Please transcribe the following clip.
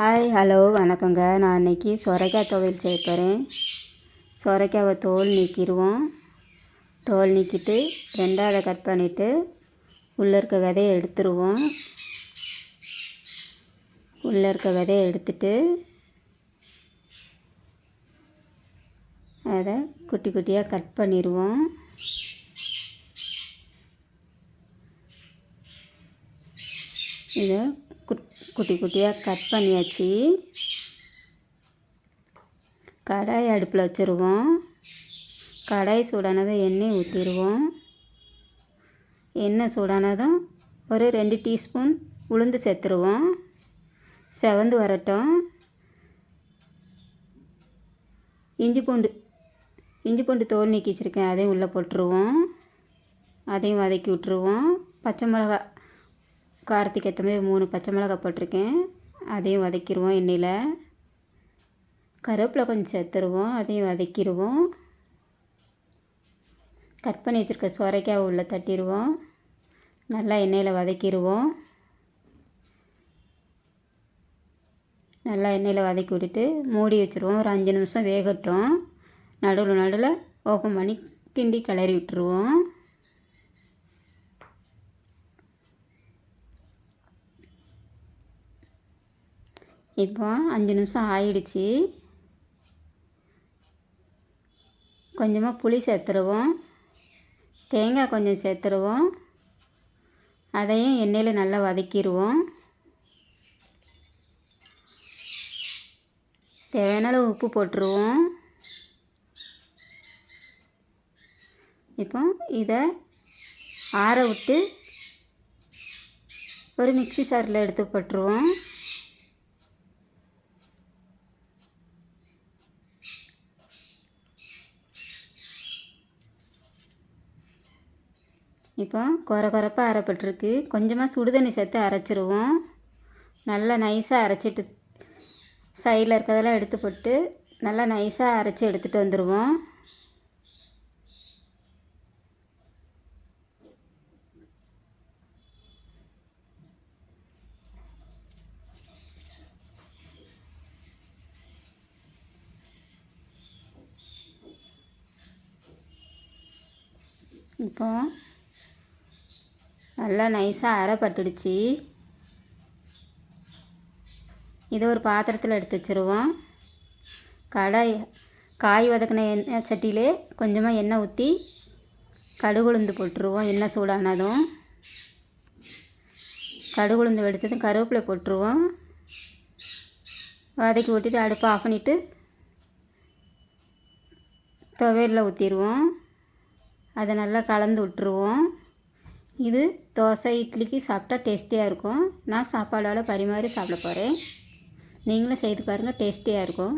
Hi hello வணக்கங்க. நான் இன்றைக்கி சொரைக்காய் துவையல் செய்ய போகிறேன் சொரைக்காவை தோல் நீக்கிடுவோம் தோல் நீக்கிட்டு ரெண்டாவது கட் பண்ணிவிட்டு உள்ளே இருக்க விதையை எடுத்துருவோம். உள்ளே இருக்க விதையை எடுத்துட்டு அதை குட்டி குட்டியாக கட் பண்ணிடுவோம் இதை குட்டி குட்டியாக கட் பண்ணியாச்சு. கடாய் அடுப்பில் வச்சுருவோம். கடாய் சூடானதும் எண்ணெய் ஊற்றிடுவோம். எண்ணெய் சூடானதும் ஒரு ரெண்டு டீஸ்பூன் உளுந்து சேர்த்துருவோம். செவந்து வரட்டும். இஞ்சி பூண்டு இஞ்சி பூண்டு தோல் நீக்கி வச்சுருக்கேன் அதையும் உள்ளே போட்டுருவோம். அதையும் வதக்கி விட்ருவோம் பச்சை மிளகா காரத்துக்கு ஏற்ற மாதிரி மூணு பச்சை மிளகா போட்டிருக்கேன். அதையும் வதக்கிடுவோம் எண்ணெயில். கருவேப்பிலை கொஞ்சம் சேர்த்துருவோம் அதையும் வதக்கிடுவோம் கட் பண்ணி வச்சுருக்க சுரைக்காய் உள்ளே தட்டிடுவோம் நல்லா எண்ணெயில் வதக்கிடுவோம் நல்லா எண்ணெயில் வதக்கி விட்டுட்டு மூடி வச்சுருவோம். ஒரு அஞ்சு நிமிஷம் வேகட்டும். நடுவில் நடுவில் ஓப்பன் பண்ணி கிண்டி கிளறி விட்டுருவோம். இப்போ அஞ்சு நிமிஷம் ஆயிடுச்சு. கொஞ்சமாக புளி சேர்த்துருவோம். தேங்காய் கொஞ்சம் சேர்த்துருவோம். அதையும் எண்ணெயில் நல்லா வதக்கிடுவோம் தேவையான உப்பு போட்டுருவோம். இப்போ இதை ஆற விட்டு ஒரு மிக்சி சாரில் எடுத்து போட்டுருவோம். இப்போ குறை குறைப்பாக அரைப்பட்டிருக்கு. கொஞ்சமாக சுடுதண்ணி சேர்த்து அரைச்சிருவோம். நல்லா நைஸாக அரைச்சிட்டு சைடில் இருக்கிறதெல்லாம் எடுத்து போட்டு நல்லா நைஸாக அரைச்சி எடுத்துகிட்டு வந்துடுவோம் இப்போ நல்லா நைஸாக அரைப்பட்டுடுச்சு. இதை ஒரு பாத்திரத்தில் எடுத்து வச்சுருவோம். கடாய் காய் வதக்கின எண்ணெய் சட்டியிலே கொஞ்சமாக எண்ணெய் ஊற்றி கடுகுளுந்து போட்டுருவோம் எண்ணெய் சூடானதும். கடுகுளுந்து வெடித்ததும் கருவேப்பிலை போட்டுருவோம். வதக்கி விட்டுட்டு அடுப்பை ஆஃப் பண்ணிவிட்டு துவையலில் ஊற்றிடுவோம் அதை நல்லா கலந்து விட்டுருவோம். இது தோசை இட்லிக்கு சாப்பிட்டா டேஸ்டியாக இருக்கும். நான் சாப்பாடால் பரிமாறி சாப்பிட போகிறேன் நீங்களும் செய்து பாருங்கள் டேஸ்டியாக இருக்கும்.